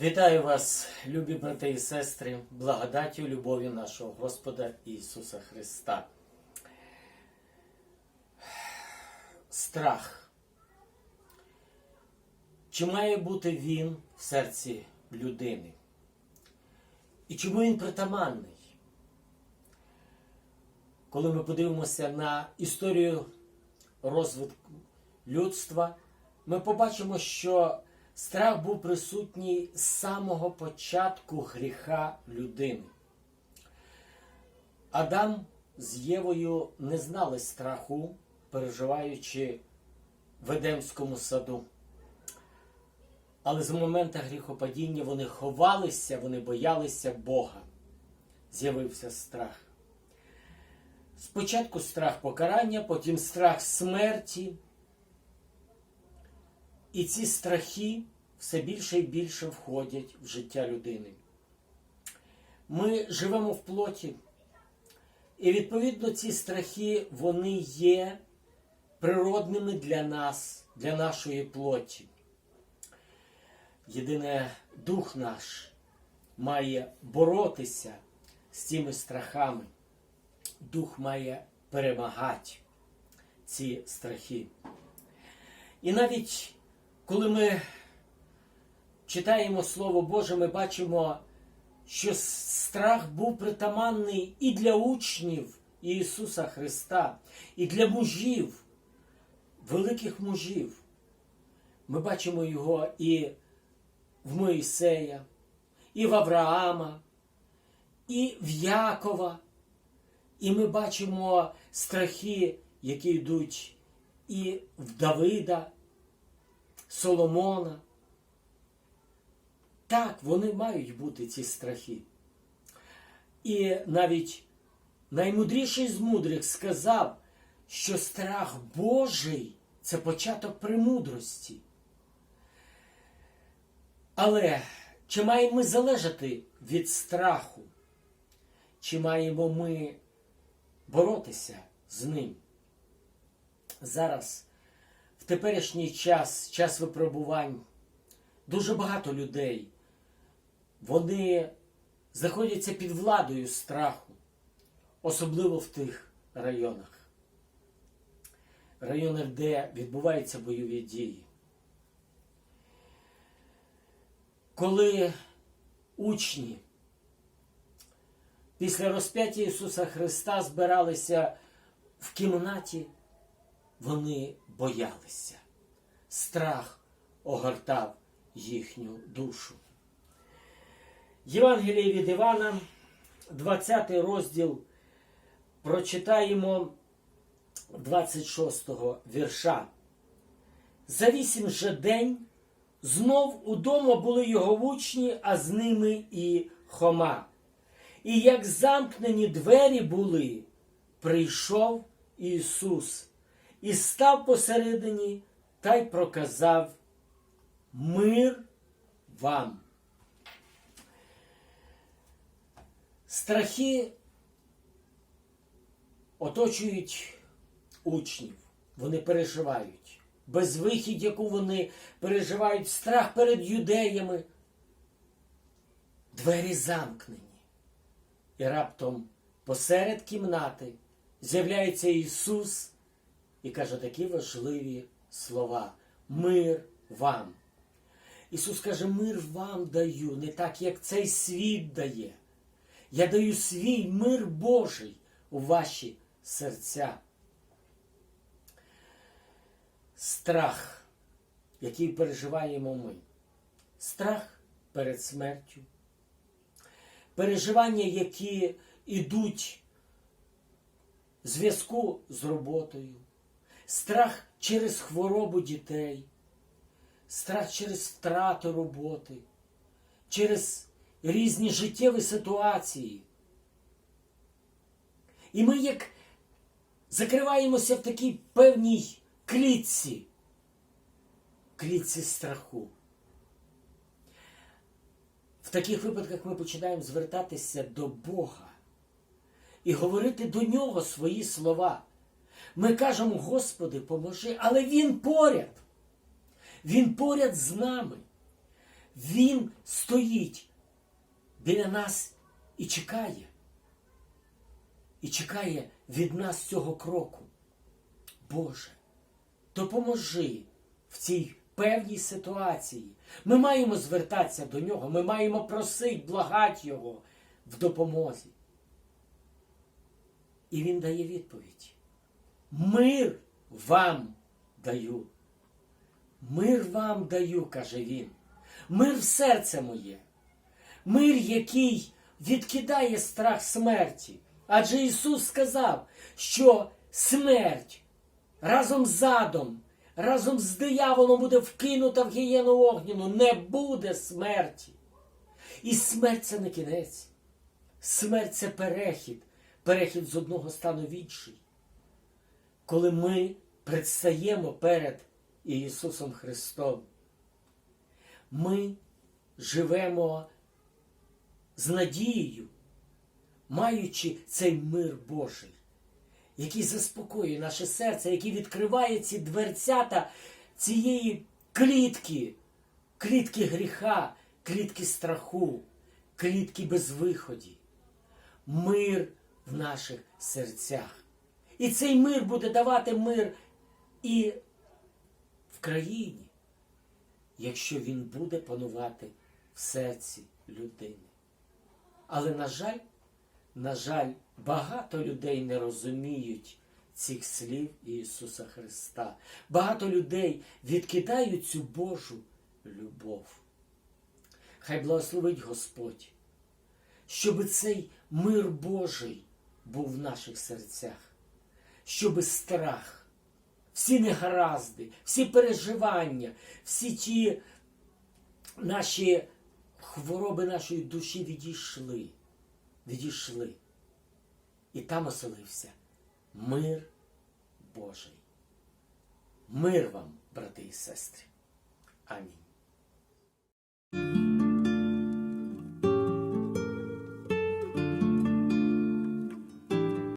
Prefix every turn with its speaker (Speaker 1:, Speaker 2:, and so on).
Speaker 1: Вітаю вас, любі брати і сестри, благодаттю любові нашого Господа Ісуса Христа. Страх. Чи має бути він в серці людини? І чому він притаманний? Коли ми подивимося на історію розвитку людства, ми побачимо, що страх був присутній з самого початку гріха людини. Адам з Євою не знали страху, переживаючи в Едемському саду. Але з моменту гріхопадіння вони ховалися, вони боялися Бога. З'явився страх. Спочатку страх покарання, потім страх смерті. І ці страхи все більше і більше входять в життя людини. Ми живемо в плоті, і відповідно ці страхи вони є природними для нас, для нашої плоті. Єдине, дух наш має боротися з цими страхами. Дух має перемагати ці страхи. І навіть коли ми читаємо Слово Боже, ми бачимо, що страх був притаманний і для учнів Ісуса Христа, і для мужів, великих мужів. Ми бачимо його і в Моїсея, і в Авраама, і в Якова. І ми бачимо страхи, які йдуть і в Давида, Соломона. Так, вони мають бути ці страхи. І навіть наймудріший з мудрих сказав, що страх Божий це початок премудрості. Але чи маємо ми залежати від страху? Чи маємо ми боротися з ним? Зараз, теперішній час, час випробувань, дуже багато людей, вони знаходяться під владою страху, особливо в тих районах, районах, де відбуваються бойові дії. Коли учні після розп'яття Ісуса Христа збиралися в кімнаті, вони боялися. Страх огортав їхню душу. Євангеліє від Івана, 20 розділ, прочитаємо 26 вірша. За вісім же день знов удома були його учні, а з ними і Хома. І як замкнені двері були, прийшов Ісус і став посередині та й проказав мир вам. Страхи оточують учнів, вони переживають. Безвихідь, яку вони переживають, страх перед юдеями. Двері замкнені. І раптом посеред кімнати з'являється Ісус і каже такі важливі слова: Мир вам. Ісус каже, мир вам даю, не так, як цей світ дає. Я даю свій мир Божий у ваші серця. Страх, який переживаємо ми. Страх перед смертю. Переживання, які йдуть в зв'язку з роботою, страх через хворобу дітей, страх через втрату роботи, через різні життєві ситуації. І ми як закриваємося в такій певній клітці, клітці страху. В таких випадках ми починаємо звертатися до Бога і говорити до Нього свої слова. Ми кажемо, Господи, поможи, але Він поряд. Він поряд з нами. Він стоїть біля нас і чекає. І чекає від нас цього кроку. Боже, допоможи в цій певній ситуації. Ми маємо звертатися до нього, ми маємо просити, благати Його в допомозі. І він дає відповідь. Мир вам даю. Мир вам даю, каже він. Мир в серце моє. Мир, який відкидає страх смерті. Адже Ісус сказав, що смерть разом з задом, разом з дияволом буде вкинута в гієну огняну. Не буде смерті. І смерть це не кінець. Смерть це перехід, перехід з одного стану в інший. Коли ми предстаємо перед Ісусом Христом, ми живемо з надією, маючи цей мир Божий, який заспокоює наше серце, який відкриває ці дверцята цієї клітки, клітки гріха, клітки страху, клітки безвиході. Мир в наших серцях. І цей мир буде давати мир і в країні, якщо він буде панувати в серці людини. Але, на жаль, на жаль, багато людей не розуміють цих слів Ісуса Христа. Багато людей відкидають цю Божу любов. Хай благословить Господь, щоб цей мир Божий був в наших серцях, щоб страх, всі негаразди, всі переживання, всі ті наші хвороби нашої душі відійшли, відійшли. І там оселився мир Божий. Мир вам, брати і сестри. Амінь.